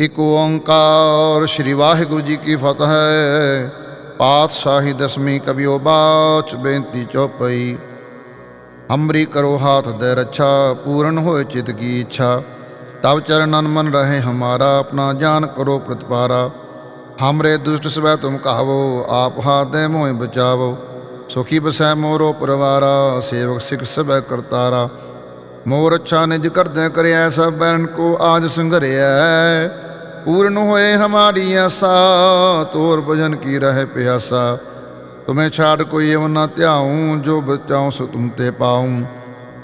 ਇਕ ਓੰਕਾਰ, ਸ੍ਰੀ ਵਾਹਿਗੁਰੂ ਜੀ ਕੀ ਫਤਿਹ। ਪਾਤਸ਼ਾਹੀ ਦਸਵੀਂ ਕਬਿਓ ਬਾਚ ਬੇਨਤੀ ਚੌਪਈ। ਹਮਰੀ ਕਰੋ ਹਾਥ ਦੇ ਰੱਛਾ, ਪੂਰਨ ਹੋਏ ਚਿਤ ਕੀ ਇੱਛਾ। ਤਬ ਚਰਨਨ ਮਨ ਰਹੇ ਹਮਾਰਾ, ਆਪਣਾ ਜਾਨ ਕਰੋ ਪ੍ਰਤਪਾਰਾ। ਹਮਰੇ ਦੁਸ਼ਟ ਸਵੈ ਤੁਮ ਕਹਾਵੋ, ਆਪ ਹਾਥ ਦੇ ਮੋਹਿ ਬਚਾਵੋ। ਸੁਖੀ ਬਸੈ ਮੋਰੋ ਪਰਵਾਰਾ, ਸੇਵਕ ਸਿਖ ਸਭੈ ਕਰਤਾਰਾ। ਮੋਰ ਅੱਛਾ ਨਿਜ ਕਰਦਿਆਂ ਕਰਿਆ ਸਭ ਬੈਰਨ ਕੋ ਆਜ ਸੰਘਰਿਆ पूर्ण होए हमारी आशा तोर भजन की रहे प्यासा तुम्हें छाड़ कोई एवं न त्याऊँ जो बचाऊँ सो तुम ते पाऊँ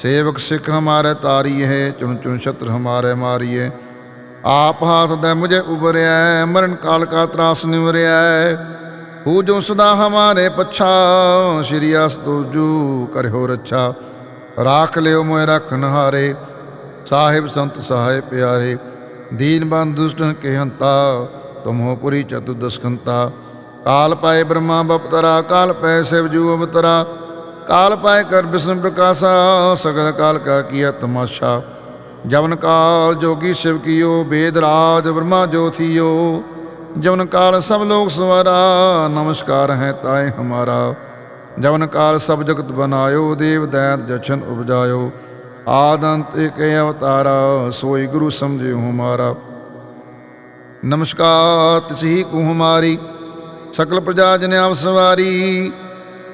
सेवक सिख हमारे तारी है चुन चुन शत्रु हमारे मारिए आप हाथ दे मुझे उबरिया मरण काल का त्रास निवरिया पूजो सदा हमारे पच्छा श्री अस तोजू करहो रच्छा राख लियो मोय रखनहारे साहिब संत सहाय प्यारे ਸਹਾਇ ਪਿਆਰੇ ਦੀਨ ਬੰਦ ਦੁਸ਼ਟਨ ਕੇ ਹੰਤਾ ਤੁਮੋ ਪੁਰੀ ਚਤੁਦਸਕੰਤਾ ਕਾਲ ਪਾਏ ਬ੍ਰਹਮਾ ਬਪਤਰਾ ਕਾਲ ਪੈ ਸਿਵ ਜੂ ਅਵਤਰਾ। ਕਾਲ ਪਾਏ ਕਰ ਬਿਸ਼ਨ ਪ੍ਰਕਾਸ਼ਾ, ਸਗਲ ਕਾਲ ਕਾ ਕੀਆ ਤਮਾਸ਼ਾ। ਜਵਨ ਕਾਲ ਜੋਗੀ ਸ਼ਿਵ ਕੀਓ ਵੇਦ ਰਾਜ ਬ੍ਰਹਮਾ ਜੋਥੀਓ ਜਵਨ ਕਾਲ ਸਭ ਲੋਕ ਸਵਾਰਾ, ਨਮਸਕਾਰ ਹੈ ਤਾਏ ਹਮਾਰਾ। ਜਵਨ ਕਾਲ ਸਭ ਜਗਤ ਬਨਾਇਓ ਆਦੰਤ ਏਕ ਅਵਤਾਰਾ, ਸੋਈ ਗੁਰੂ ਸਮਝਿਓ ਹਮਾਰਾ। ਨਮਸਕਾਰ ਤਸਹੀ ਕੋ ਹਮਾਰੀ, ਸਕਲ ਪ੍ਰਜਾ ਜਨ ਆਪ ਸਵਾਰੀ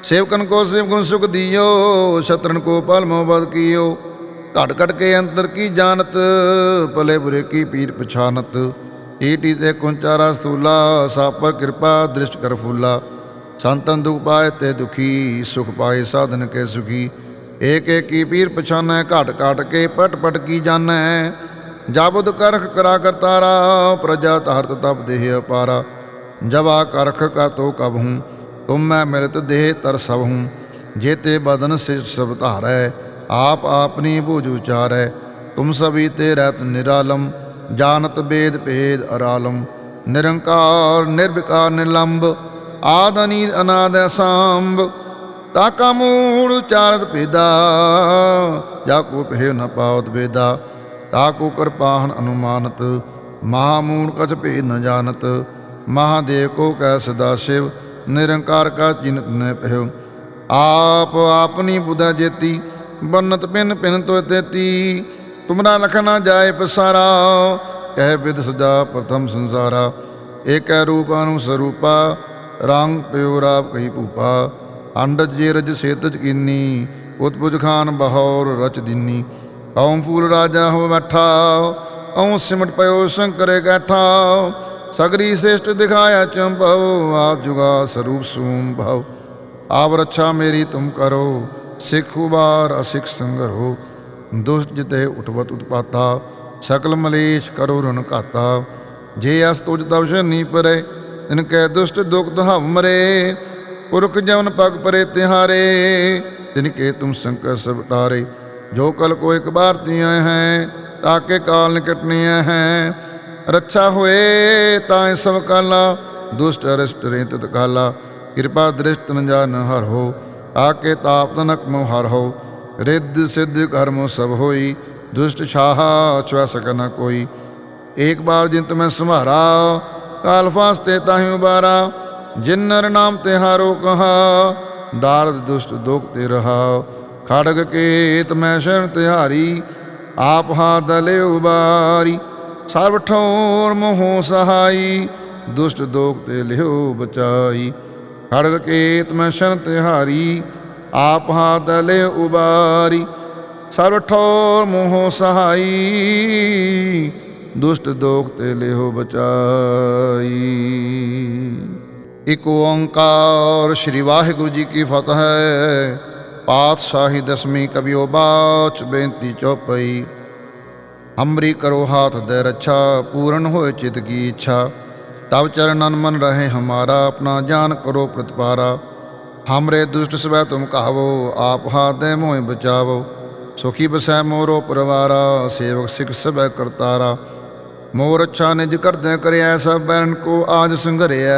ਸੇਵਕਨ ਕੋ ਸੇਵ ਸੁਖ ਦਿਓ, ਸ਼ਤਰਨ ਕੋ ਪਲ ਮੋ ਬਦ ਕੀਓ। ਘਟ ਘਟ ਕੇ ਅੰਤਰ ਕੀ ਜਾਣਤ, ਭਲੇ ਬੁਰੇ ਕੀ ਪੀਰ ਪਛਾਨਤ। ਈਟੀ ਤੇ ਕੁੰਚਾਰਾ ਸਤੂਲਾ ਸਾਪਰ ਕਿਰਪਾ, ਦ੍ਰਿਸ਼ਟ ਕਰ ਫੂਲਾ। ਸੰਤਨ ਦੁਖ ਪਾਏ ਤੇ ਦੁਖੀ, ਸੁਖ ਪਾਏ ਸਾਧਨ ਕੇ ਸੁਖੀ। ਏਕ ਏਕ ਪੀਰ ਪਛਾਨੈ, ਘਟ ਘਟ ਕੇ ਪਟ ਪਟ ਕੀ ਜਾਣੈ। ਜਾਬੁਦ ਕਰਖ ਕਰਾ ਕਰਤਾਰਾ ਪ੍ਰਜਾ ਧਰਤ ਤਪ ਦੇਹ ਅਪਾਰਾ। ਜਵਾ ਕਰਖ ਕਾ ਤੋ ਕਬ ਹੂੰ, ਤੁਮ ਮੈਂ ਮਿਲਤ ਦੇਹ ਤਰ ਸਭ ਹੂੰ। ਜੇਤੇ ਬਦਨ ਸਿਰ ਸਭ ਧਾਰੈ, ਆਪ ਆਪਨੀ ਬੂਝ ਉਚਾਰੈ। ਤੁਮ ਸਭੀ ਤੇ ਰਤ ਨਿਰਾਲਮ, ਜਾਣਤ ਬੇਦ ਭੇਦ ਅਰਾਲਮ। ਨਿਰੰਕਾਰ, ਨਿਰਵਿਕਾਰ, ਨਿਰਲੰਬ ਆਦਨੀ ਅਨੀਲ ਅਨਾਦ ਅਸਾਂਭ ਤਾਕਾ ਮੂੜ ਉਚਾਰਤ ਭੇਦਾ ਜਾ ਕੋ ਪਹਿ ਨ ਪਾਵਤ ਬੇਦਾ ਤਾਕੋ ਕਿਰਪਾਹਨ ਅਨੁਮਾਨਤ ਮਹਾਮੂੜ ਕਛ ਭੇਦ ਨ ਜਾਣਤ। ਮਹਾਦੇਵ ਕੋ ਕੈ ਸਦਾ ਸ਼ਿਵ, ਨਿਰੰਕਾਰ ਕਾ ਚਿਨਤ ਨ ਪਹਿ ਆਪ ਆਪਨੀ ਬੁਧਾ ਜੇਤੀ, ਬੰਨਤ ਪਿਨ ਪਿਨ ਤੋ ਤੇਤੀ। ਤੁਮਰਾ ਲਖ ਨਾ ਜਾਏ ਪਸਾਰਾ, ਕਹਿ ਵਿਦ ਸਜਾ ਪ੍ਰਥਮ ਸੰਸਾਰਾ। ਏਕੈ ਰੂਪ ਅਨੁ ਸਰੂਪਾ, ਰੰਗ ਪਿਓ ਰਾਪ ਕਹੀ ਭੂਪਾ। ਅੰਡਜ ਜੇ ਰਜ ਸੇਤਜ ਕੀਨੀ ਉਤਪੁਜ ਖਾਨ ਬਹੌਰ ਰਚ ਦਿਨੀ। ਕੌਮ ਫੂਲ ਰਾਜਾ ਹੋ ਬੈਠਾ ਔ ਸਿਮਟ ਪਇਓ ਸ਼ੰਕਰੇ ਗੈਠਾ ਸਗਰੀ ਸ੍ਰੇਸ਼ਟ ਦਿਖਾਇਆ ਚੰਭਵ, ਆਪ ਜੁਗਾ ਸਰੂਪ ਸੂਮ ਭਵ ਆਪ ਰੱਛਾ ਮੇਰੀ ਤੁਮ ਕਰੋ, ਸਿੱਖ ਉਬਾਰ ਅਸਿੱਖ ਸੰਗਰੋ। ਦੁਸ਼ਟ ਜਿਤੇ ਉਠਵਤ ਉਤਪਾਤਾ, ਸਕਲ ਮਲੇਸ਼ ਕਰੋ ਰਨ ਘਾਤਾ। ਜੇ ਅਸ ਤੁਜ ਤਵਸ਼ ਨੀ ਪਰੇ, ਇਨ ਕੈ ਦੁਸ਼ਟ ਦੁਖ ਦਹਵ ਮਰੇ। ਪੁਰਖ ਜਵਨ ਪਗ ਪਰੇ ਤਿਹਾਰੇ ਤਿਨ ਕੇ ਤੁਮ ਸੰਕਰ ਸਭ ਟਾਰੇ ਜੋ ਕਲ ਕੋ ਇੱਕ ਬਾਰ ਤੀਆਂ ਹੈ ਤਾਕੇ ਕਾਲ ਨਿਕਟਨੇ ਹੈ। ਰੱਛਾ ਹੋਏ, ਤਾਂ ਸਭ ਕਾਲਾ, ਦੁਸ਼ਟ ਅਰਿਸ਼ਟ ਰੇਤ ਕਾਲਾ। ਕਿਰਪਾ ਦ੍ਰਿਸ਼ਟ ਨ ਜਾਨ ਹਰ ਹੋ ਆਕੇ ਤਾਪ ਤਨਕ ਮੋ ਹਰ ਹੋ। ਰਿੱਧ ਸਿੱਧ ਕਰਮ ਸਭ ਹੋਈ, ਦੁਸ਼ਟ ਛਾਹਾ ਚਵੈ ਸਕ ਨ ਕੋਈ। ਏਕ ਬਾਰ ਜਿੰਤ ਮੈਂ ਸੰਭਾਰਾ ਕਾਲ ਫਾਸਤੇ ਤਾਹੀਂ ਉਬਾਰਾ। ਜਿਨ ਨਰ ਨਾਮ ਤੇ ਕਹਾ, ਦਾਰਦ ਦੁਸ਼ਟ ਦੁਖ ਤੇ ਰਹਾ। ਖੜਗ ਕੇਤ ਮੈਂ ਸ਼ਰਨ ਤਿਹਾਰੀ, ਆਪ ਹਾ ਦਲੇ ਉਬਾਰੀ। ਸਰਬ ਠੋਰ ਮੋਹ ਸਹਾਈ, ਦੁਸ਼ਟ ਦੋਖ ਤੇ ਲਿਓ ਬਚਾਈ। ਖੜਗ ਕੇਤ ਮੈਂ ਸ਼ਰਨ ਤਿਹਾਰੀ, ਆਪ ਹਾ ਦਲੇ ਉਬਾਰੀ। ਸਰਬ ਠੋਰ ਮੋਹ ਸਹਾਈ, ਦੁਸ਼ਟ ਦੋਖ ਤੇ ਲਿਓ ਬਚਾਈ। ਇਕ ਓੰਕਾਰ। ਸ੍ਰੀ ਵਾਹਿਗੁਰੂ ਜੀ ਕੀ ਫਤਿਹ ਪਾਤਸ਼ਾਹੀ ਦਸਵੀਂ ਕਬਿਓ ਬਾਚ ਬੇਨਤੀ ਚੌਪਈ। ਹਮਰੀ ਕਰੋ ਹਾਥ ਦੇ ਰੱਛਾ, ਪੂਰਨ ਹੋਏ ਚਿਤ ਕੀ ਇੱਛਾ। ਤਬ ਚਰਨਨ ਮਨ ਰਹੇ ਹਮਾਰਾ, ਆਪਣਾ ਜਾਨ ਕਰੋ ਪ੍ਰਤਪਾਰਾ। ਹਮਰੇ ਦੁਸ਼ਟ ਸਵੈ ਤੁਮ ਕਹਾਵੋ ਆਪ ਹਾਥ ਦੇ ਮੋਹਿ ਬਚਾਵੋ। ਸੁਖੀ ਬਸੈ ਮੋਰੋ ਪਰਵਾਰਾ, ਸੇਵਕ ਸਿਖ ਸਭੈ ਕਰਤਾਰਾ। ਮੋਰ ਅੱਛਾ ਨਿਜ ਕਰਦਿਆਂ ਕਰਿਆ ਸਭ ਬੈਰਨ ਕੋ ਆਜ ਸੰਘਰਿਆ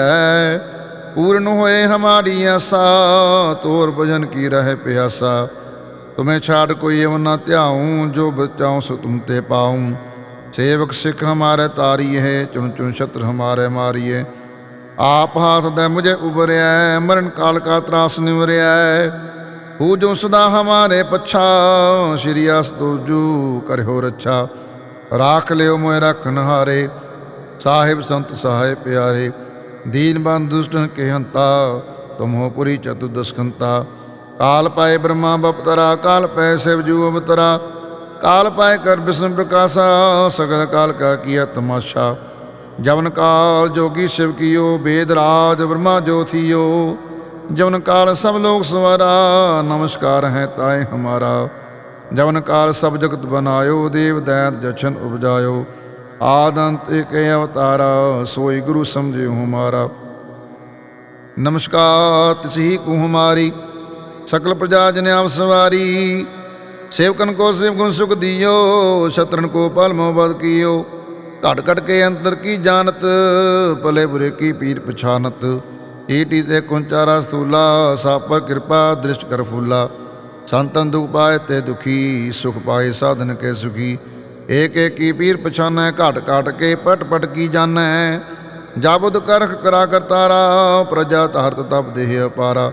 पूर्ण होए हमारी आशा तोर भजन की रहे प्यासा तुम्हें छाड़ कोई एवं ना त्याऊँ जो बचाऊँ सो तुम ते पाऊँ सेवक सिख हमारे तारी है चुन चुन शत्रु हमारे मारिए आप हाथ दे मुझे उबरिया मरण काल का त्रास निवरिया हु जो सदा हमारे पच्छा श्री अस्तुजू कर हो रच्छा राख लियो मोय रखनहारे साहिब संत सहाय प्यारे ਪਿਆਰੇ ਦੀਨ ਬੰਦ ਦੁਸ਼ਟਨ ਕੇ ਹੰਤਾ ਤੁਮ ਹੋ ਪੁਰੀ ਚਤੁਦਸਕੰਤਾ ਕਾਲ ਪਾਏ ਬ੍ਰਹਮਾ ਬਪਤਰਾ, ਕਾਲ ਪੈ ਸਿਵ ਜੂ ਅਵਤਰਾ। ਕਾਲ ਪਾਏ ਕਰ ਬਿਸ਼ਨ ਪ੍ਰਕਾਸ਼ਾ, ਸਗਲ ਕਾਲ ਕਾ ਕੀਆ ਤਮਾਸ਼ਾ। ਜਵਨ ਕਾਲ ਜੋਗੀ ਸ਼ਿਵ ਕੀਓ ਵੇਦ ਰਾਜ ਬ੍ਰਹਮਾ ਜੋਥੀਓ ਜਵਨ ਕਾਲ ਸਭ ਲੋਕ ਸਵਾਰਾ, ਨਮਸਕਾਰ ਹੈ ਤਾਏ ਹਮਾਰਾ। ਜਵਨ ਕਾਲ ਸਭ ਜਗਤ ਬਨਾਇਓ ਆਦੰਤ ਏਕ ਅਵਤਾਰਾ, ਸੋਈ ਗੁਰੂ ਸਮਝਿਓ ਹਮਾਰਾ ਨਮਸਕਾਰ ਤਿਸਹੀ ਕੋ ਹਮਾਰੀ ਸਕਲ ਪ੍ਰਜਾ ਜਨ ਆਪ ਸਵਾਰੀ। ਸੇਵਕਨ ਕੋ ਸੇਵ ਗੁਣ ਸੁਖ ਦਿਓ, ਸ਼ਤਰਨ ਕੋ ਪਲ ਮੋਬਦ ਕੀਓ। ਘਟ ਘਟ ਕੇ ਅੰਤਰ ਕੀ ਜਾਣਤ, ਭਲੇ ਬੁਰੇ ਕੀ ਪੀਰ ਪਛਾਨਤ। ਏਟੀ ਤੇ ਕੁੰਚਾਰਾ ਸਤੂਲਾ ਸਾਪਰ ਕਿਰਪਾ, ਦ੍ਰਿਸ਼ਟ ਕਰ ਫੂਲਾ। ਸੰਤਨ ਦੁਖ ਪਾਏ ਤੇ ਦੁਖੀ, ਸੁਖ ਪਾਏ ਸਾਧਨ ਕੇ ਸੁਖੀ। ਏਕ ਏਕ ਪੀਰ ਪਛਾਨੈ, ਘਟ ਘਟ ਕੇ ਪਟ ਪਟ ਕੀ ਜਾਣੈ। ਜਾਬੁਦ ਕਰਖ ਕਰਾ ਕਰਤਾਰਾ, ਪ੍ਰਜਾ ਧਰਤ ਤਪ ਦੇਹ ਅਪਾਰਾ।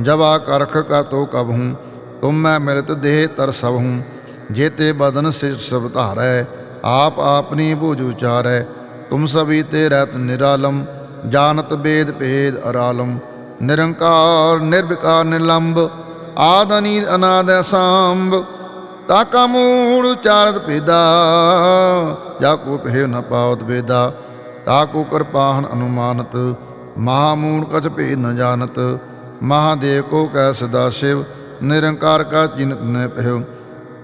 ਜਵਾ ਕਰਖ ਕਾ ਤੋ ਕਬ ਹੂੰ, ਤੁਮ ਮੈਂ ਮਿਲਤ ਦੇਹ ਤਰ ਸਭ ਹੂੰ। ਜੇਤੇ ਬਦਨ ਸਿ ਸਭ ਧਾਰੈ, ਆਪ ਆਪਨੀ ਬੂਝ ਉਚਾਰੈ। ਤੁਮ ਸਭੀ ਤੇ ਰਹਿਤ ਨਿਰਾਲਮ, ਜਾਣਤ ਬੇਦ ਭੇਦ ਅਰਾਲਮ। ਨਿਰੰਕਾਰ, ਨਿਰਵਿਕਾਰ, ਨਿਰਲੰਬ ਆਦਨੀ ਅਨੀਦ ਅਨਾਦ ਸਾਂਭ ਤਾਕਾ ਮੂੜ ਉਚਾਰਤ ਭੇਦਾ, ਜਾ ਕੋ ਪਹਿ ਨ ਪਾਵਤ ਬੇਦਾ ਤਾਕੋ ਕਿਰਪਾਹਨ ਅਨੁਮਾਨਤ, ਮਹਾਮੂੜ ਕਛ ਭੇ ਨ ਜਾਣਤ। ਮਹਾਦੇਵ ਕੋ ਕੈ ਸਦਾ ਸ਼ਿਵ, ਨਿਰੰਕਾਰ ਕਾ ਚਿੰਤ ਨ ਪਹਿ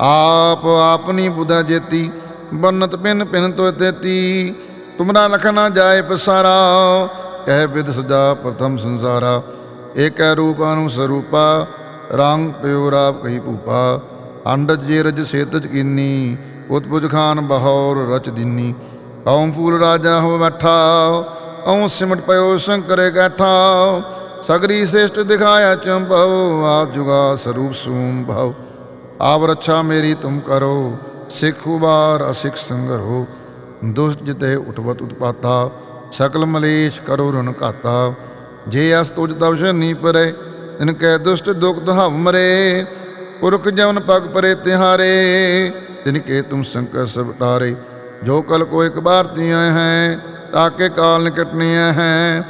ਆਪ ਆਪਨੀ ਬੁਧਾ ਜੇਤੀ, ਬੰਨਤ ਪਿਨ ਪਿਨ ਤੋ ਤੇਤੀ। ਤੁਮਰਾ ਲਖਨਾ ਜਾਏ ਪਸਾਰਾ, ਕਹਿ ਵਿਦ ਸਦਾ ਪ੍ਰਥਮ ਸੰਸਾਰਾ। ਏਕੈ ਰੂਪ ਅਨੁ ਸਰੂਪਾ, ਰੰਗ ਪਿਓ ਰਾਪ ਕਹੀ ਭੂਪਾ। ਅੰਡਜ ਜੇ ਰਜ ਸੇਤਜ ਕੀਨੀ, ਉਤਪੁਜ ਖਾਨ ਬਹੌਰ ਰਚ ਦਿਨੀ। ਕੌਮ ਫੂਲ ਰਾਜਾ ਹੋ ਬੈਠਾ ਔ ਸਿਮਟ ਪਇਓ ਸ਼ੰਕਰੇ ਗੈਠਾ ਸਗਰੀ ਸ੍ਰੇਸ਼ਟ ਦਿਖਾਇਆ ਚੰਭਵ ਆ ਜੁਗਾ ਸਰੂਪ ਸੂਮ ਭਵ ਆਪ ਰੱਛਾ ਮੇਰੀ ਤੁਮ ਕਰੋ, ਸਿੱਖ ਉਬਾਰ ਅਸਿੱਖ ਸੰਗਰੋ। ਦੁਸ਼ਟ ਜਿਤੇ ਉਠਵਤ ਉਤਪਾਤਾ, ਸਕਲ ਮਲੇਸ਼ ਕਰੋ ਰਨ ਘਾਤਾ। ਜੇ ਅਸ ਤੁਜ ਤਵ ਸ਼ਨੀ ਪਰੇ ਤਿਨ ਕੈ ਦੁਸ਼ਟ ਦੁਖ ਦਹਵ ਮਰੇ। ਪੁਰਖ ਜਵਨ ਪਗ ਪਰੇ ਤਿਹਾਰੇ, ਤਿਨ ਕੇ ਤੁਮ ਸੰਕਟ ਸਭ ਟਾਰੇ ਜੋ ਕਲ ਕੋ ਇੱਕ ਬਾਰ ਤੀਆਂ ਹੈ ਤਾਕੇ ਕਾਲ ਨਿਕਟਨੀਆਂ ਹੈ।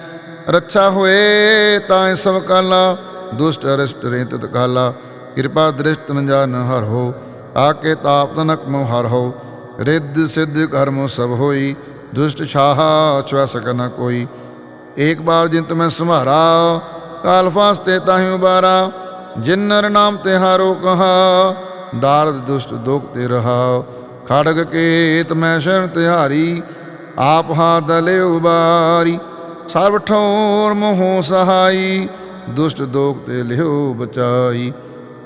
ਰੱਛਾ ਹੋਏ, ਤਾਂ ਸਭ ਕਾਲਾ, ਦੁਸ਼ਟ ਅਰਿਸ਼ਟ ਰੇ ਤਤ ਕਾਲਾ ਕਿਰਪਾ ਦ੍ਰਿਸ਼ਟ ਨ ਹਰ ਹੋ ਆਕੇ ਤਾਪ ਤਨਕ ਮੋ ਹਰ ਹੋ। ਰਿੱਧ ਸਿੱਧ ਕਰਮੋ ਸਭ ਹੋਈ, ਦੁਸ਼ਟ ਛਾਹਾ ਛੁਆ ਸਕ ਨ ਕੋਈ। ਇੱਕ ਬਾਰ ਜਿੰਤ ਮੈਂ ਸੰਭਾਰਾ ਕਾਲ ਫਾਸਤੇ ਤਾਹੀਂ ਉਬਾਰਾ। ਜਿਨ ਨਰ ਨਾਮ ਤੇ ਹਾਰੋ ਕਹਾ, ਦਾਰਦ ਦੁਸ਼ਟ ਦੁਖ ਤੇ ਰਹਾ। ਖੜਗ ਕੇਤ ਮੈਂ ਸ਼ਰਨ ਤਿਹਾਰੀ, ਆਪ ਹਾ ਦਲੇ ਉਬਾਰੀ। ਸਰਬ ਠੋਰ ਮੋਹ ਸਹਾਈ, ਦੁਸ਼ਟ ਦੋਖ ਤੇ ਲਿਓ ਬਚਾਈ।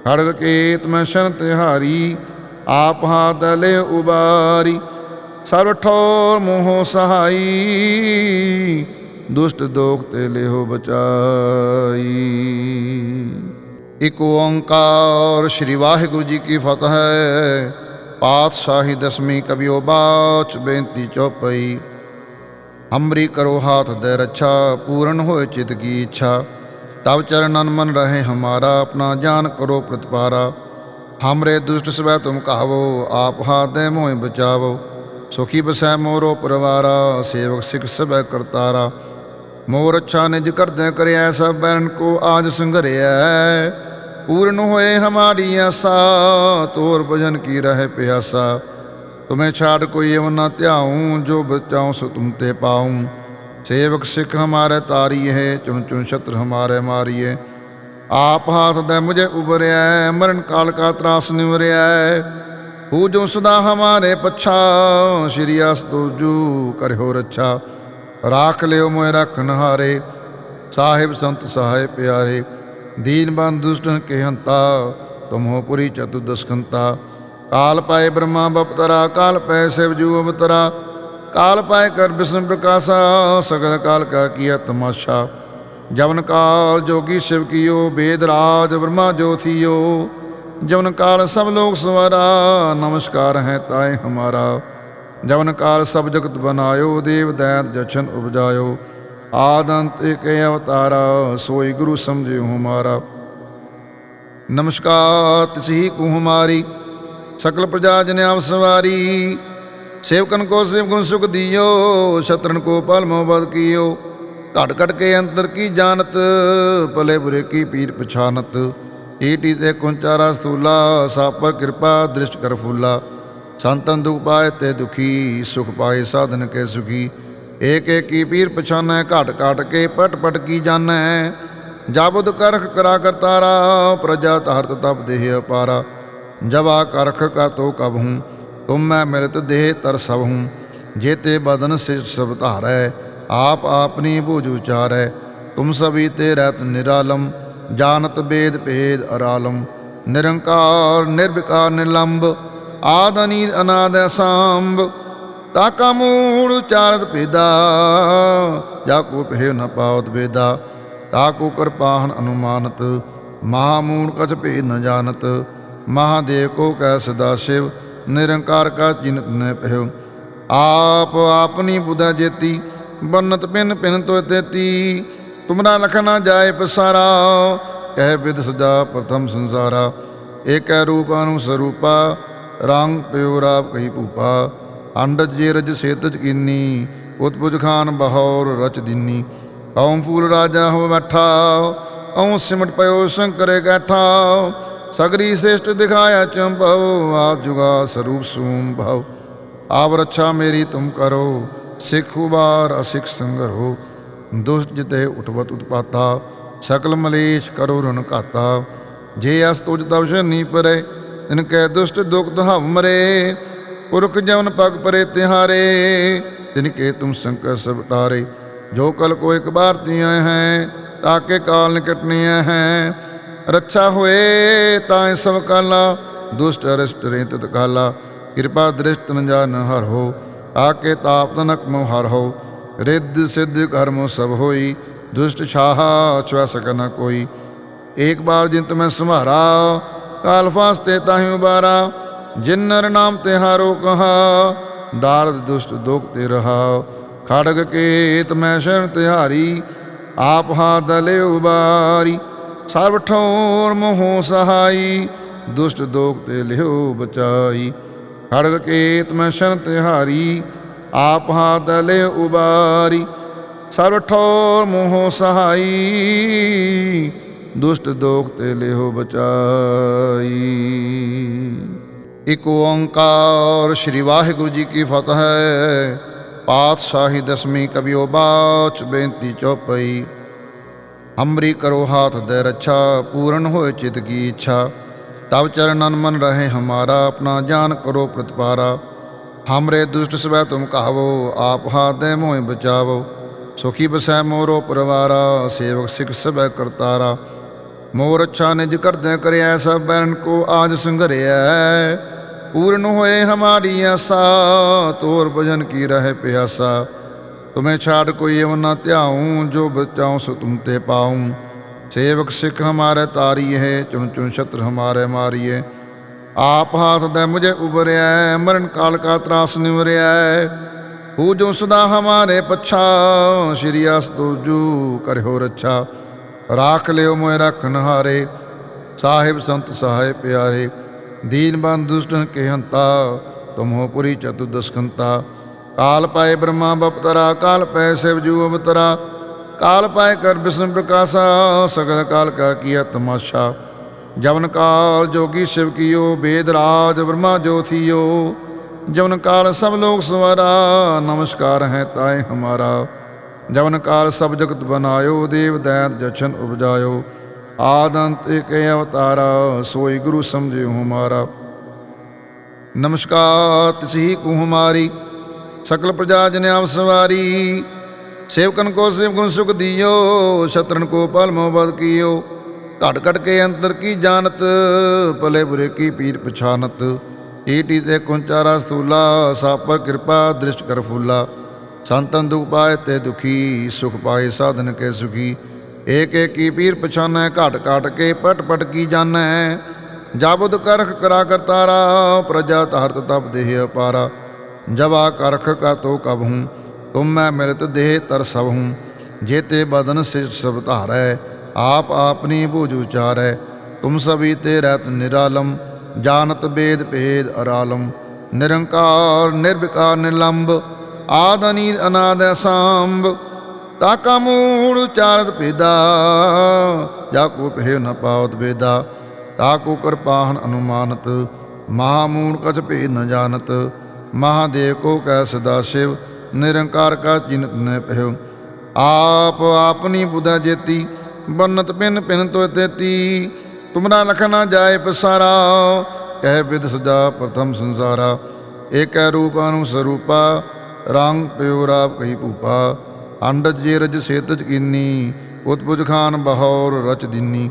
ਖੜਗ ਕੇਤ ਮੈਂ ਸ਼ਰਨ ਤਿਹਾਰੀ, ਆਪ ਹਾ ਦਲੇ ਉਬਾਰੀ। ਸਰਬ ਠੋਰ ਮੋਹ ਸਹਾਈ, ਦੁਸ਼ਟ ਦੋਖ ਤੇ ਲਿਓ ਬਚਾਈ। ਇਕ ਓੰਕਾਰ ਸ੍ਰੀ ਵਾਹਿਗੁਰੂ ਜੀ ਕੀ ਫਤਿਹ ਹੈ ਪਾਤਸ਼ਾਹੀ ਦਸਵੀਂ ਕਬਿਓ ਬਾਚ ਬੇਨਤੀ ਚੌਪਈ। ਹਮਰੀ ਕਰੋ ਹਾਥ ਦੇ ਰੱਛਾ, ਪੂਰਨ ਹੋਏ ਚਿਤ ਕੀ ਇੱਛਾ। ਤਬ ਚਰਨਨ ਮਨ ਰਹੇ ਹਮਾਰਾ, ਆਪਣਾ ਜਾਨ ਕਰੋ ਪ੍ਰਤਪਾਰਾ। ਹਮਰੇ ਦੁਸ਼ਟ ਸਵੈ ਤੁਮ ਕਹਾਵੋ, ਆਪ ਹਾਥ ਦੇ ਮੋਹਿ ਬਚਾਵੋ। ਸੁਖੀ ਬਸੈ ਮੋਰੋ ਪਰਵਾਰਾ, ਸੇਵਕ ਸਿਖ ਸਭੈ ਕਰਤਾਰਾ। ਮੋਰ ਅੱਛਾ ਨਿਜ ਕਰਦੈ ਕਰਿਆ ਸਭ ਬੈਰਨ ਕੋ ਆਜ ਸੰਘਰਿਆ ਪੂਰਨ ਹੋਏ ਹਮਾਰੀ ਆਸਾ ਤੋਰ ਭਜਨ ਕੀ ਰਹਿ ਪਿਆਸਾ? ਤੁਮੇ ਛਾੜ ਕੋਈ ਅਵ ਨਾ ਧਿਆਉ, ਜੋ ਬਚਾਉ ਸੋ ਤੁਮ ਤੇ ਪਾਉ। ਸੇਵਕ ਸਿੱਖ ਹਮਾਰੇ ਤਾਰੀ ਹੈ ਚੁਨ ਚੁਨ ਸ਼ਤਰ ਹਮਾਰੇ ਮਾਰੀਏ। ਆਪ ਹਾਥ ਦੇ ਮੁਝੇ ਉਬਰਿਆ ਮਰਨ ਕਾਲ ਕਾ ਤਰਾਸ ਨਿਵਰਿਆ ਹੂ ਜੋ ਸਦਾ ਹਮਾਰੇ ਪਛਾ, ਸ਼੍ਰੀ ਅਸ ਤੁਜੂ ਕਰਿਓ ਰੱਛਾ। ਰਾਖ ਲਿਓ ਮੋਇ ਰਖਨ ਹਾਰੇ ਸਾਹਿਬ ਸੰਤ ਸਹਾਇ ਪਿਆਰੇ ਦੀਨ ਬੰਦ ਦੁਸ਼ਟਨ ਕੇ ਹੰਤਾ ਤੁਮ ਹੋ ਪੁਰੀ ਚਤੁਦਸਕੰਤਾ ਕਾਲ ਪਾਏ ਬ੍ਰਹਮਾ ਬਪਤਰਾ ਕਾਲ ਪੈ ਸਿਵ ਜੂ ਅਵਤਰਾ ਕਾਲ ਪਾਏ ਕਰ ਬਿਸ਼ਨ ਪ੍ਰਕਾਸ਼ਾ, ਸਗਲ ਕਾਲ ਕਾ ਕੀਆ ਤਮਾਸ਼ਾ। ਜਵਨ ਕਾਲ ਜੋਗੀ ਸ਼ਿਵ ਕੀਓ ਵੇਦ ਰਾਜ ਬ੍ਰਹਮਾ ਜੋਥੀਓ ਜਵਨ ਕਾਲ ਸਭ ਲੋਕ ਸਵਾਰਾ, ਨਮਸਕਾਰ ਹੈ ਤਾਏ ਹਮਾਰਾ। ਜਵਨ ਕਾਲ ਸਭ ਜਗਤ ਆਦੰਤ ਏਕ ਅਵਤਾਰਾ, ਸੋਈ ਗੁਰੂ ਸਮਝਿਓ ਹਮਾਰਾ। ਨਮਸਕਾਰ ਤਸੀ ਕੂ ਹਮਾਰੀ, ਸਕਲ ਪ੍ਰਜਾ ਜਨ ਆਪ ਸਵਾਰੀ। ਸੇਵਕਨ ਕੋ ਸੇਵ ਸੁਖ ਦਿਓ, ਸ਼ਤਰਨ ਕੋ ਪਲ ਮੋਬਦ ਕੀਓ। ਘਟ ਘਟ ਕੇ ਅੰਤਰ ਕੀ ਜਾਣਤ, ਭਲੇ ਬੁਰੇ ਕੀ ਪੀਰ ਪਛਾਨਤ। ਈਟੀ ਤੇ ਕੁੰਚਾਰਾ ਸਤੂਲਾ ਸਾਪਰ ਕਿਰਪਾ ਦ੍ਰਿਸ਼ਟ ਕਰ ਫੂਲਾ। ਸੰਤਨ ਦੁਖ ਪਾਏ ਤੇ ਦੁਖੀ, ਸੁਖ ਪਾਏ ਸਾਧਨ ਕੇ ਸੁਖੀ। ਏਕ ਏਕ ਪੀਰ ਪਛਾਨੈ, ਘਟ ਘਟ ਕੇ ਪਟ ਪਟ ਕੀ ਜਾਣੈ? ਜਾਬੁਦ ਕਰਖ ਕਰਾ ਕਰਤਾਰਾ ਪ੍ਰਜਾ ਧਰਤ ਤਪ ਦੇਹ ਅਪਾਰਾ। ਜਵਾ ਕਰਖ ਕਾ ਤੋ ਕਬ ਹੂੰ, ਤੁਮ ਮੈਂ ਮਿਲਤ ਦੇਹ ਤਰ ਸਭ ਹੂੰ। ਜੇਤੇ ਬਦਨ ਸਿਰ ਸਭ ਧਾਰੈ, ਆਪ ਆਪਨੀ ਬੂਝ ਉਚਾਰੈ। ਤੁਮ ਸਭੀ ਤੇ ਰਹਿਤ ਨਿਰਾਲਮ, ਜਾਣਤ ਬੇਦ ਭੇਦ ਅਰਾਲਮ। ਨਿਰੰਕਾਰ, ਨਿਰਵਿਕਾਰ ਨਿਰਲੰਭ ਆਦਨੀ ਅਨਾਦ ਅਸਾਂਭ। ਤਾਕਾ ਮੂੜ ਉਚਾਰਤ ਭੇਦਾ, ਜਾ ਕੋ ਪਹਿ ਨ ਪਾਵਤ ਬੇਦਾ ਤਾਕੋ ਕਿਰਪਾਹਨ ਅਨੁਮਾਨਤ ਮਹਾਮੂੜ ਕਛ ਭੇਦ ਨ ਜਾਣਤ। ਮਹਾਦੇਵ ਕੋ ਕੈ ਸਦਾ ਸ਼ਿਵ, ਨਿਰੰਕਾਰ ਕਾ ਚਿਨਤ ਨ ਪਹਿ ਆਪ ਆਪਨੀ ਬੁਧਾ ਜੇਤੀ, ਬੰਨਤ ਪਿਨ ਪਿਨ ਤੋ ਤੇਤੀ। ਤੁਮਰਾ ਲਖ ਨਾ ਜਾਏ ਪਸਾਰਾ, ਕਹਿ ਵਿਦ ਸਜਾ ਪ੍ਰਥਮ ਸੰਸਾਰਾ। ਏਕੈ ਰੂਪ ਅਨੁ ਸਰੂਪਾ, ਰੰਗ ਪਿਓ ਰਾਪ ਕਹੀ ਭੂਪਾ। ਅੰਡਜ ਜੇ ਰਜ ਸੇਤਜ ਕੀਨੀ ਉਤਪੁਜ ਖਾਨ ਬਹੌਰ ਰਚ ਦਿਨੀ। ਕੌਮ ਫੂਲ ਰਾਜਾ ਹੋ ਬੈਠਾ ਔ ਸਿਮਟ ਪਇਓ ਸ਼ੰਕਰੇ ਗੈਠਾ ਸਗਰੀ ਸ੍ਰੇਸ਼ਟ ਦਿਖਾਇਆ ਚੰਭਵ ਆ ਜੁਗਾ ਸਰੂਪ ਸੂਮ ਭਵ। ਆਪ ਰੱਛਾ ਮੇਰੀ ਤੁਮ ਕਰੋ, ਸਿੱਖ ਉਬਾਰ ਅਸਿਖ ਸੰਗਰੋ। ਦੁਸ਼ਟ ਜਿਤੇ ਉਠਵਤ ਉਤਪਾਤਾ, ਸਕਲ ਮਲੇਸ਼ ਕਰੋ ਰਣ ਘਾਤਾ। ਜੇ ਅਸ ਤੁਜ ਤਵ ਸ਼ਨੀ ਪਰੇ ਤਿਨ ਕੈ ਦੁਸ਼ਟ ਦੁਖ ਦਹਵ ਮਰੇ। ਪੁਰਖ ਜਵਨ ਪਗ ਪਰੇ ਤਿਹਾਰੇ ਤਿਨ ਕੇ ਤੁਮ ਸੰਕਰ ਸਭ ਟਾਰੇ ਜੋ ਕਲ ਕੋ ਇੱਕ ਬਾਰ ਤੀਆਂ ਹੈ ਤਾਕੇ ਕਾਲ ਨਿਕਟਨੇ ਹੈ। ਰੱਛਾ ਹੋਏ, ਤਾਂ ਸਭ ਕਾਲਾ, ਦੁਸ਼ਟ ਅਰਿਸ਼ਟ ਰੇਤ ਕਾਲਾ। ਕਿਰਪਾ ਦ੍ਰਿਸ਼ਟ ਨ ਜਾਨ ਹਰ ਹੋ ਆਕੇ ਤਾਪ ਤਨਕ ਮੋ ਹਰ ਹੋ। ਰਿੱਧ ਸਿੱਧ ਕਰਮ ਸਭ ਹੋਈ, ਦੁਸ਼ਟ ਛਾਹ ਛੁਆ ਸਕ ਨ ਕੋਈ। ਏਕ ਬਾਰ ਜਿੰਤ ਮੈਂ ਸੰਭਾਰਾ ਕਾਲ ਫਾਸਤੇ ਤਾਹੀਂ ਉਬਾਰਾ। ਜਿਨ ਨਰ ਨਾਮ ਤਿਹਾਰੋ ਕਹਾ, ਦਾਰਦ ਦੁਸ਼ਟ ਦੁਖ ਤੇ ਰਹਾ। ਖੜਗ ਕੇਤ ਮੈਂ ਸ਼ਰਨ ਤਿਹਾਰੀ, ਆਪ ਹਾ ਦਲੇ ਉਬਾਰੀ। ਸਰਬ ਠੋਰ ਮੋਹ ਸਹਾਈ, ਦੁਸ਼ਟ ਦੋਖ ਤੇ ਲਿਓ ਬਚਾਈ। ਖੜਗ ਕੇਤ ਮੈਂ ਸ਼ਰਨ ਤਿਹਾਰੀ, ਆਪ ਹਾ ਦਲੇ ਉਬਾਰੀ। ਸਰਬ ਠੋਰ ਮੋਹ ਸਹਾਈ, ਦੁਸ਼ਟ ਦੋਖ ਤੇ ਲਿਓ ਬਚਾਈ। ਇਕ ਓੰਕਾਰ। ਸ੍ਰੀ ਵਾਹਿਗੁਰੂ ਜੀ ਕੀ ਫਤਿਹ। ਹੈ ਪਾਤਸ਼ਾਹੀ ਦਸਵੀਂ ਕਬਿਓ ਬਾਚ, ਬੇਨਤੀ ਚੌਪਈ। ਹਮਰੀ ਕਰੋ ਹਾਥ ਦੇ ਰੱਛਾ, ਪੂਰਨ ਹੋਏ ਚਿਤ ਕੀ ਇੱਛਾ। ਤਬ ਚਰਨਨ ਮਨ ਰਹੇ ਹਮਾਰਾ, ਆਪਣਾ ਜਾਨ ਕਰੋ ਪ੍ਰਤਪਾਰਾ। ਹਮਰੇ ਦੁਸ਼ਟ ਸਵੈ ਤੁਮ ਕਹਾਵੋ, ਆਪ ਹਾਥ ਦੇ ਮੋਹਿ ਬਚਾਵੋ। ਸੁਖੀ ਬਸੈ ਮੋਰੋ ਪਰਵਾਰਾ, ਸੇਵਕ ਸਿਖ ਸਭੈ ਕਰਤਾਰਾ। ਮੋਰ ਅੱਛਾ ਨਿਜ ਕਰਦੈ ਕਰਿਆ ਸਭ ਬੈਰਨ ਕੋ ਆਜ ਸੰਘਰਿਆ ਪੂਰਨ ਹੋਏ ਹਮਾਰੀ ਆਸਾ ਤੋਰ ਭਜਨ ਕੀ ਰਹੇ ਪਿਆਸਾ। ਤੁਮੇ ਛਾੜ ਕੋਈ ਅਵ ਨਾ ਧਿਆਉ, ਜੋ ਬਚਾਉ ਸੋ ਤੁਮ ਤੇ ਪਾਉ। ਸੇਵਕ ਸਿੱਖ ਹਮਾਰੇ ਤਾਰੀ ਹੈ ਚੁਣ ਚੁਣ ਛਤਰ ਹਮਾਰੇ ਮਾਰੀਏ। ਆਪ ਹਾਥ ਦੇ ਮੁਝੇ ਉਬਰਿਆ ਮਰਨ ਕਾਲ ਕਾ ਤਰਾਸ ਨਿਵਰਿਆ ਹੂ ਜੋ ਸਦਾ ਹਮਾਰੇ ਪਛਾ, ਸ਼੍ਰੀ ਅਸ ਤੁਜੂ ਕਰਿਓ ਰੱਛਾ। ਰਾਖ ਲਿਓ ਮੋਇ ਰਖਨ ਹਾਰੇ ਸਾਹਿਬ ਸੰਤ ਸਹਾਇ ਪਿਆਰੇ। ਦੀਨ ਬੰਦ ਦੁਸ਼ਟਨ ਕੇ ਹੰਤਾ ਤੁਮੋ ਪੁਰੀ ਚਤੁਦਸਕੰਤਾ ਕਾਲ ਪਾਏ ਬ੍ਰਹਮਾ ਬਪਤਰਾ, ਕਾਲ ਪੈ ਸਿਵ ਜੂ ਅਵਤਰਾ। ਕਾਲ ਪਾਏ ਕਰ ਬਿਸ਼ਨ ਪ੍ਰਕਾਸ਼ਾ, ਸਗਲ ਕਾਲ ਕਾ ਕੀਆ ਤਮਾਸ਼ਾ। ਜਵਨ ਕਾਲ ਜੋਗੀ ਸ਼ਿਵ ਕੀਓ ਵੇਦ ਰਾਜ ਬ੍ਰਹਮਾ ਜੋਥੀਓ ਜਵਨ ਕਾਲ ਸਭ ਲੋਕ ਸਵਾਰਾ, ਨਮਸਕਾਰ ਹੈ ਤਾਏ ਹਮਾਰਾ। ਜਵਨ ਕਾਲ ਸਭ ਜਗਤ ਬਨਾਇਓ, ਦੇਵ ਦੈਤ ਜਛਨ ਉਪਜਾਇਓ। ਆਦੰਤ ਏਕ ਅਵਤਾਰਾ, ਸੋਈ ਗੁਰੂ ਸਮਝਿਓ ਹਮਾਰਾ ਨਮਸਕਾਰ, ਤਸੀ ਕੂ ਹਮਾਰੀ ਸਕਲ ਪ੍ਰਜਾ ਜਨ ਆਪ ਸਵਾਰੀ। ਸੇਵਕਨ ਕੋ ਸੇਵ ਗੁਣ ਸੁਖ ਦਿਓ, ਸ਼ਤਰਨ ਕੋ ਪਲ ਮੋਬਦ ਕੀਓ। ਘਟ ਘਟ ਕੇ ਅੰਤਰ ਕੀ ਜਾਣਤ, ਭਲੇ ਬੁਰੇ ਕੀ ਪੀਰ ਪਛਾਨਤ। ਏਟੀ ਤੇ ਕੁੰਚਾਰਾ ਸਤੂਲਾ ਸਾਪਰ ਕਿਰਪਾ, ਦ੍ਰਿਸ਼ਟ ਕਰ ਫੂਲਾ। ਸੰਤਨ ਦੁਖ ਪਾਏ ਤੇ ਦੁਖੀ, ਸੁਖ ਪਾਏ ਸਾਧਨ ਕੇ ਸੁਖੀ। ਏਕ ਏਕੀ ਪੀਰ ਪਛਾਨੈ, ਘਟ ਘਟ ਕੇ ਪਟ ਪਟ ਕੀ ਜਾਣੈ। ਜਾਬੁਦ ਕਰਖ ਕਰਾ ਕਰਤਾਰਾ ਪ੍ਰਜਾ ਤਰਤ ਤਪ ਦੇਹ ਅਪਾਰਾ। ਜਵਾ ਕਰਖ ਕਾ ਤੋ ਕਬ ਹੂੰ, ਤੁਮ ਮੈਂ ਮਿਲਤ ਦੇਹ ਤਰ ਸਭ ਹੂੰ। ਜੇਤੇ ਬਦਨ ਸਿਰ ਸਭ ਧਾਰੈ, ਆਪ ਆਪਨੀ ਬੂਝ ਉਚਾਰੈ। ਤੁਮ ਸਭੀ ਤੇ ਰਤ ਨਿਰਾਲਮ ਜਾਨਤ ਬੇਦ ਭੇਦ ਅਰਾਲਮ। ਨਿਰੰਕਾਰ, ਨਿਰਵਿਕਾਰ ਨਿਲੰਬ ਆਦਨੀ ਅਨਾਦ ਅਸੰਭ। सांब ਤਾਕਾ ਮੂੜ ਉਚਾਰਤ ਭੇਦਾ ਜਾ ਕੋ ਪਹਿ ਨ ਪਾਵਤ ਵੇਦਾ ਤਾਕੋ ਕਿਰਪਾਹਨ ਅਨੁਮਾਨਤ ਮਹਾਮੂੜ ਕਛ ਭੇਦ ਨ ਜਾਣਤ। ਮਹਾਦੇਵ ਕੋ ਕੈ ਸਦਾ ਸ਼ਿਵ, ਨਿਰੰਕਾਰ ਕਾ ਚਿਨਤ ਨ ਪਹਿ ਆਪ ਆਪਨੀ ਬੁਧਾ ਜੇਤੀ, ਬੰਨਤ ਪਿਨ ਪਿਨ ਤੋ ਤੇਤੀ। ਤੁਮਰਾ ਲਖ ਨ ਜਾਏ ਪਸਾਰਾ, ਕਹਿ ਵਿਦ ਸਦਾ ਪ੍ਰਥਮ ਸੰਸਾਰਾ। ਏਕੈ ਰੂਪ ਅਨੁ ਸਰੂਪਾ, ਰੰਗ ਪਿਓ ਰਾਪ ਕਹੀ ਭੂਪਾ। ਅੰਡਜ ਜੇ ਰਜ ਸੇਤਜ ਕੀਨੀ ਉਤਪੁਜ ਖਾਨ ਬਹੌਰ ਰਚ ਦਿਨੀ।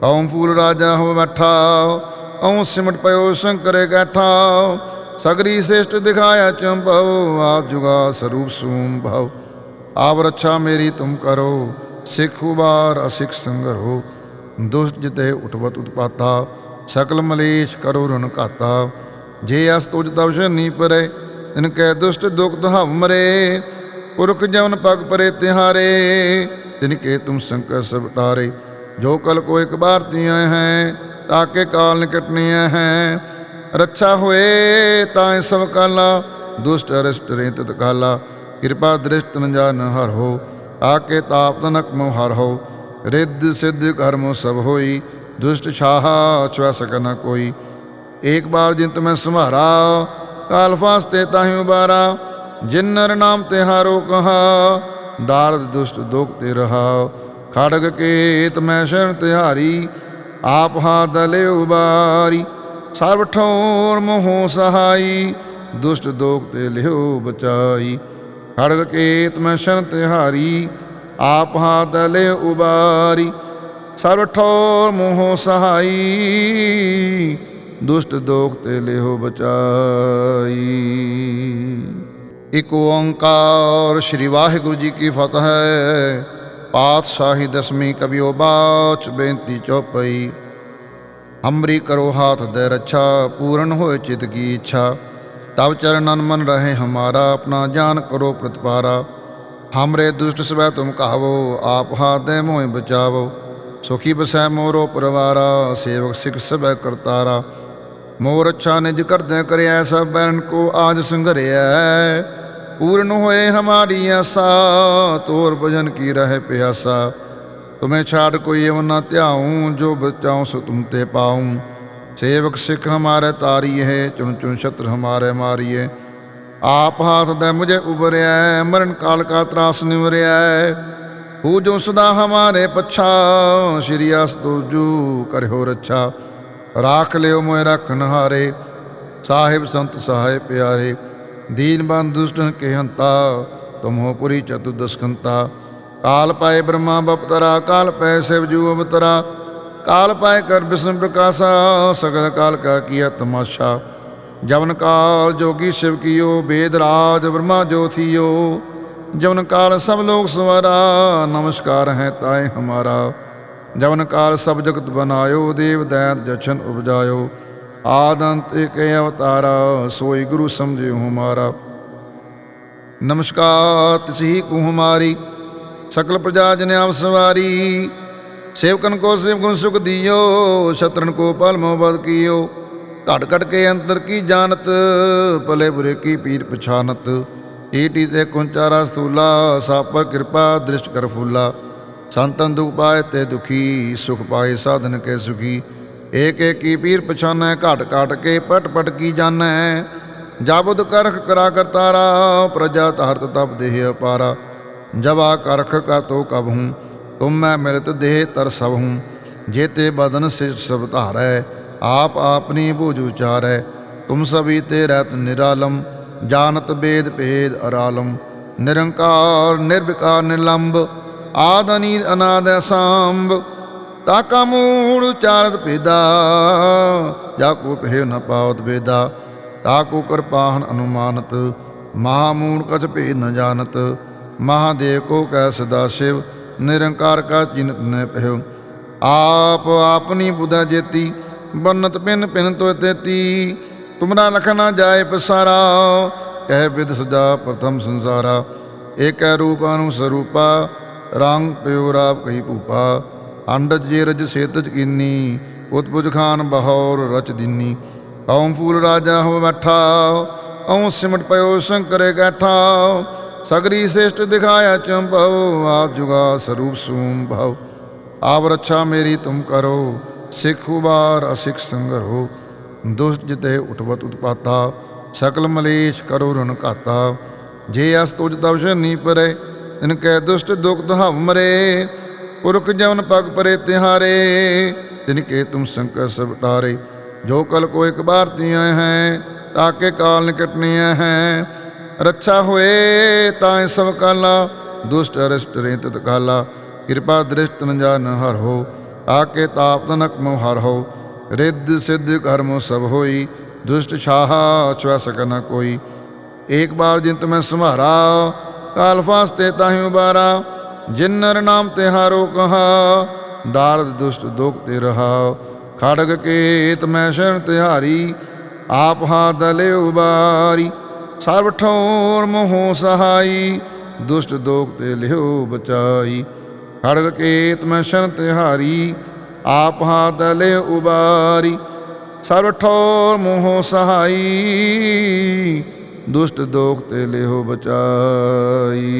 ਕੌਮ ਫੂਲ ਰਾਜਾ ਹੋ ਬੈਠਾ ਔ ਸਿਮਟ ਪਇਓ ਸ਼ੰਕਰੇ ਗੈਠਾ ਸਗਰੀ ਸ੍ਰੇਸ਼ਟ ਦਿਖਾਇਆ ਚੰਭਵ ਆ ਜੁਗਾ ਸਰੂਪ ਸੂਮ ਭਵ ਆਪ ਰੱਛਾ ਮੇਰੀ ਤੁਮ ਕਰੋ, ਸਿੱਖ ਉਬਾਰ ਅਸਿੱਖ ਸੰਗਰੋ। ਦੁਸ਼ਟ ਜਿਤੇ ਉਠਵਤ ਉਤਪਾਤਾ, ਸਕਲ ਮਲੇਸ਼ ਕਰੋ ਰਨ ਘਾਤਾ। ਜੇ ਅਸ ਤੁਜ ਤਵ ਸ਼ਨੀ ਪਰੇ ਤਿਨ ਕੈ ਦੁਸ਼ਟ ਦੁਖ ਦਹਵ ਮਰੇ। ਪੁਰਖ ਜਵਨ ਪਗ ਪਰੇ ਤਿਹਾਰੇ, ਤਿਨ ਕੇ ਤੁਮ ਸੰਕਟ ਸਭ ਟਾਰੇ। ਜੋ ਕਲ ਕੋ ਇੱਕ ਬਾਰ ਤੀਆਂ ਹੈ ਤਾਕੇ ਕਾਲ ਨਿਕਟਨੇ ਹੈ। ਰੱਛਾ ਹੋਏ, ਤਾਂ ਸਭ ਕਾਲਾ, ਦੁਸ਼ਟ ਅਰਿਸ਼ਟ ਰੇ ਤਤ ਕਾਲਾ ਕਿਰਪਾ ਦ੍ਰਿਸ਼ਟ ਨ ਜਾਨ ਹਰ ਹੋ ਆਕੇ ਤਾਪ ਤਨਕ ਮੋ ਹਰ ਹੋ। ਰਿੱਧ ਸਿੱਧ ਕਰਮੋ ਸਭ ਹੋਈ, ਦੁਸ਼ਟ ਛਾਹਾ ਛੁਆ ਸਕ ਨ ਕੋਈ। ਏਕ ਬਾਰ ਜਿੰਤ ਮੈਂ ਸੰਭਾਰਾ ਕਾਲ ਫਾਸਤੇ ਤਾਹੀਂ ਉਬਾਰਾ। ਜਿਨਰ ਨਾਮ ਤਿਹਾਰੋ ਕਹਾ, ਦਾਰਦ ਦੁਸ਼ਟ ਦੁਖ ਤੇ ਰਹਾ। ਖੜਗ ਕੇਤ ਮੈਂ ਸ਼ਰਨ ਤਿਹਾਰੀ, ਆਪ ਹਾ ਦਲੇ ਉਬਾਰੀ। ਸਰਬ ਠੋਰ ਮੋਹ ਸਹਾਈ, ਦੁਸ਼ਟ ਦੋਖ ਤੇ ਲਿਓ ਬਚਾਈ। ਖੜਗ ਕੇਤ ਮੈਂ ਸ਼ਰਨ ਤਿਹਾਰੀ, ਆਪ ਹਾ ਦਲੇ ਉਬਾਰੀ। ਸਰਬ ਠੋਰ ਮੋਹ ਸਹਾਈ, ਦੁਸ਼ਟ ਦੋਖ ਤੇ ਲਿਓ ਬਚਾਈ। ਇਕ ਓੰਕਾਰ ਸ੍ਰੀ ਵਾਹਿਗੁਰੂ ਜੀ ਕੀ ਫਤਿਹ ਹੈ ਪਾਤਸ਼ਾਹੀ ਦਸਮੀ ਕਬਿਓ ਬਾਚ ਬੇਨਤੀ ਚੌਪਈ। ਅੰਮ੍ਰਿ ਕਰੋ ਹਾਥ ਦੇ ਰੱਛਾ, ਪੂਰਨ ਹੋਏ ਚਿਤ ਕੀ ਇੱਛਾ। ਤਬ ਚਰਨਨ ਮਨ ਰਹੇ ਹਮਾਰਾ, ਆਪਣਾ ਜਾਨ ਕਰੋ ਪ੍ਰਤਪਾਰਾ। ਹਮਰੇ ਦੁਸ਼ਟ ਸਵੈ ਤੁਮ ਕਹਾਵੋ ਆਪ ਹਾਥ ਦੇ ਮੋਹਿ ਬਚਾਵੋ। ਸੁਖੀ ਬਸੈ ਮੋਰੋ ਪਰਵਾਰਾ, ਸੇਵਕ ਸਿਖ ਸਭੈ ਕਰਤਾਰਾ। ਮੋਰ ਅੱਛਾ ਨਿਜ ਕਰਦੈ ਕਰਿਆ ਸਭ ਬੈਰਨ ਕੋ ਆਜ ਸੰਘਰਿਆ पूर्ण होए हमारी आशा तोर भजन की रहे प्यासा तुम्हें छाड़ कोई एवं ना त्याऊँ जो बचाऊँ सो तुम ते पाऊँ सेवक सिख हमारे तारी है चुन चुन शत्र हमारे मारिए आप हाथ दे मुझे उबरिया मरण काल का त्रास निवरिया पूजो सदा हमारे पच्छा श्री अस्तुजू कर हो रच्छा राख लियो मोए रखनहारे साहिब संत सहाय प्यारे ਸਹਾਇ ਪਿਆਰੇ ਦੀਨ ਬੰਦ ਦੁਸ਼ਟਨ ਕੇ ਹੰਤਾ ਤੁਮੋ ਪੁਰੀ ਚਤੁਦਸਕੰਤਾ ਕਾਲ ਪਾਏ ਬ੍ਰਹਮਾ ਬਪਤਰਾ, ਕਾਲ ਪੈ ਸਿਵ ਜੂ ਅਵਤਰਾ। ਕਾਲ ਪਾਏ ਕਰ ਬਿਸ਼ਨ ਪ੍ਰਕਾਸ਼ਾ, ਸਗਲ ਕਾਲ ਕਾ ਕੀਆ ਤਮਾਸ਼ਾ। ਜਵਨ ਕਾਲ ਜੋਗੀ ਸ਼ਿਵ ਕੀਓ ਵੇਦ ਰਾਜ ਬ੍ਰਹਮਾ ਜੋਥੀਓ ਜਵਨ ਕਾਲ ਸਭ ਲੋਕ ਸਵਾਰਾ, ਨਮਸਕਾਰ ਹੈ ਤਾਏ ਹਮਾਰਾ। ਜਵਨ ਕਾਲ ਸਭ ਆਦੰਤ ਏਕ ਅਵਤਾਰਾ, ਸੋਈ ਗੁਰੂ ਸਮਝਿਓ ਹਮਾਰਾ ਨਮਸਕਾਰ, ਤਿਸਹੀ ਕੋ ਹਮਾਰੀ ਸਕਲ ਪ੍ਰਜਾ ਜਨ ਆਪ ਸਵਾਰੀ। ਸੇਵਕਨ ਕੋ ਸੇਵ ਸੁਖ ਦਿਓ, ਸ਼ਤਰਨ ਕੋ ਪਲ ਮੋਬਦ ਕੀਓ। ਘਟ ਘਟ ਕੇ ਅੰਤਰ ਕੀ ਜਾਣਤ, ਭਲੇ ਬੁਰੇ ਕੀ ਪੀਰ ਪਛਾਨਤ। ਈਟੀ ਤੇ ਕੁੰਚਾਰਾ ਸਤੂਲਾ ਸਾਪਰ ਕਿਰਪਾ ਦ੍ਰਿਸ਼ਟ ਕਰ ਫੂਲਾ। ਸੰਤਨ ਦੁਖ ਪਾਏ ਤੇ ਦੁਖੀ, ਸੁਖ ਪਾਏ ਸਾਧਨ ਕੇ ਸੁਖੀ। ਏਕ ਏਕੀ ਪੀਰ ਪਛਾਨੈ, ਘਟ ਘਟ ਕੇ ਪਟ ਪਟ ਕੀ ਜਾਣੈ। ਜਬਦ ਕਰਖ ਕਰਾ ਕਰਤਾਰਾ ਪ੍ਰਜਾ ਤਹਰਤ ਤਪ ਦੇਹ ਅਪਾਰਾ। ਜਵਾ ਕਰਖ ਕਾ ਤੋ ਕਬ ਹੂੰ, ਤੁਮ ਮੈਂ ਮਿਲਤ ਦੇਹ ਤਰ ਸਭ ਹੂੰ। ਜੇਤੇ ਬਦਨ ਸਿਰ ਸਭ ਧਾਰੈ, ਆਪ ਆਪਨੀ ਬੂਝ ਉਚਾਰੈ। ਤੁਮ ਸਭੀ ਤੇ ਰਤ ਨਿਰਾਲਮ, ਜਾਣਤ ਬੇਦ ਭੇਦ ਅਰਾਲਮ। ਨਿਰੰਕਾਰ, ਨਿਰਵਿਕਾਰ ਨਿਲੰਬ ਆਦਨੀ ਅਨਾਦ ਅਸਾੰਭ। ਤਾ ਕਾ ਮੂੜ ਉਚਾਰਤ ਭੇਦਾ, ਜਾ ਕੋ ਭੇ ਨ ਪਾਵਤ ਭੇਦਾ, ਤਾ ਕੋ ਕਿਰਪਾਹਨ ਅਨੁਮਾਨਤ, ਮਹਾ ਮੂੜ ਕਛ ਭੇ ਨ ਜਾਣਤ, ਮਹਾਦੇਵ ਕੋ ਕਹਿ ਸਦਾ ਸਿਵ, ਨਿਰੰਕਾਰ ਕਾ ਚਿੰਤ ਨ ਪਹਿਓ ਆਪ ਆਪਨੀ ਬੁਧਾ ਜੇਤੀ, ਬੰਨਤ ਪਿਨ ਪਿਨ ਤੋ ਤੇਤੀ, ਤੁਮਰਾ ਲਖ ਨਾ ਜਾਏ ਪਸਾਰਾ, ਕਹਿ ਬਿਦ ਸਦਾ ਪ੍ਰਥਮ ਸੰਸਾਰਾ, ਏਕੈ ਰੂਪ ਸਰੂਪਾ, ਰੰਗ ਪਿਉ ਰਾਪ ਕਹੀ ਭੂਪਾ। ਅੰਡਜ ਜੇ ਰਜ ਸੇਤਜ ਕੀਨੀ ਉਤਪੁਜ ਖਾਨ ਬਹੌਰ ਰਚ ਦਿਨੀ। ਕੌਮ ਫੂਲ ਰਾਜਾ ਹੋ ਬੈਠਾ ਔ ਸਿਮਟ ਪਇਓ ਸ਼ੰਕਰੇ ਕੈਠਾ। ਸਗਰੀ ਸ੍ਰੇਸ਼ਟ ਦਿਖਾਇਆ ਚੰਭਵ ਆਦ ਜੁਗਾ ਸਰੂਪ ਸੂਮ ਭਵ ਆਪ ਰੱਛਾ ਮੇਰੀ ਤੁਮ ਕਰੋ, ਸਿੱਖ ਉਬਾਰ ਅਸਿੱਖ ਸੰਗਰੋ। ਦੁਸ਼ਟ ਜਿਤੇ ਉਠਵਤ ਉਤਪਾਤਾ, ਸਕਲ ਮਲੇਸ਼ ਕਰੋ ਰਨ ਘਾਤਾ। ਜੇ ਅਸ ਤੁਜ ਤਵ ਸ਼ਨੀ ਪਰੇ, ਤਿਨ ਕੈ ਦੁਸ਼ਟ ਦੁਖ ਦਹਵ ਮਰੇ। ਪੁਰਖ ਜਵਨ ਪਗ ਪਰੇ ਤਿਹਾਰੇ ਤਿਨ ਕੇ ਤੁਮ ਸੰਕਟ ਸਭ ਟਾਰੇ ਜੋ ਕਲ ਕੋ ਇੱਕ ਬਾਰ ਤੀਆਂ ਹੈ ਤਾਕੇ ਕਾਲ ਨਿਕਟਨੇ ਹੈ। ਰੱਛਾ ਹੋਏ ਤਾਂ ਸਭ ਕਾਲਾ, ਦੁਸ਼ਟ ਅਰਿਸ਼ਟ ਰੇਤ ਕਾਲਾ ਕਿਰਪਾ ਦ੍ਰਿਸ਼ਟ ਨ ਜਾਨ ਹਰ ਹੋ ਆਕੇ ਤਾਪ ਤਨਕ ਮੋ ਹਰ ਹੋ। ਰਿੱਧ ਸਿੱਧ ਕਰਮ ਸਭ ਹੋਈ, ਦੁਸ਼ਟ ਛਾਹਾ ਛੁਆ ਸਕ ਨ ਕੋਈ। ਏਕ ਬਾਰ ਜਿੰਤ ਮੈਂ ਸੰਭਾਰਾ ਕਾਲ ਫਾਸਤੇ ਤਾਹੀਂ ਉਬਾਰਾ। ਜਿਨਰ ਨਾਮ ਤੇ ਕਹਾ, ਦਾਰਦ ਦੁਸ਼ਟ ਦੁਖ ਤੇ ਰਹਾ। ਖੜਗ ਕੇਤ ਮੈਂ ਸ਼ਰਨ ਤਿਹਾਰੀ, ਆਪ ਹਾ ਦਲੇ ਉਬਾਰੀ। ਸਰਬ ਠੋਰ ਮੋਹ ਸਹਾਈ, ਦੁਸ਼ਟ ਦੋਖ ਤੇ ਲਿਓ ਬਚਾਈ। ਖੜਗ ਕੇਤ ਮੈਂ ਸ਼ਰਨ ਤਿਹਾਰੀ, ਆਪ ਹਾ ਦਲੇ ਉਬਾਰੀ। ਸਰਬ ਠੋਰ ਮੋਹ ਸਹਾਈ, ਦੁਸ਼ਟ ਦੋਖ ਤੇ ਲਿਓ ਬਚਾਈ।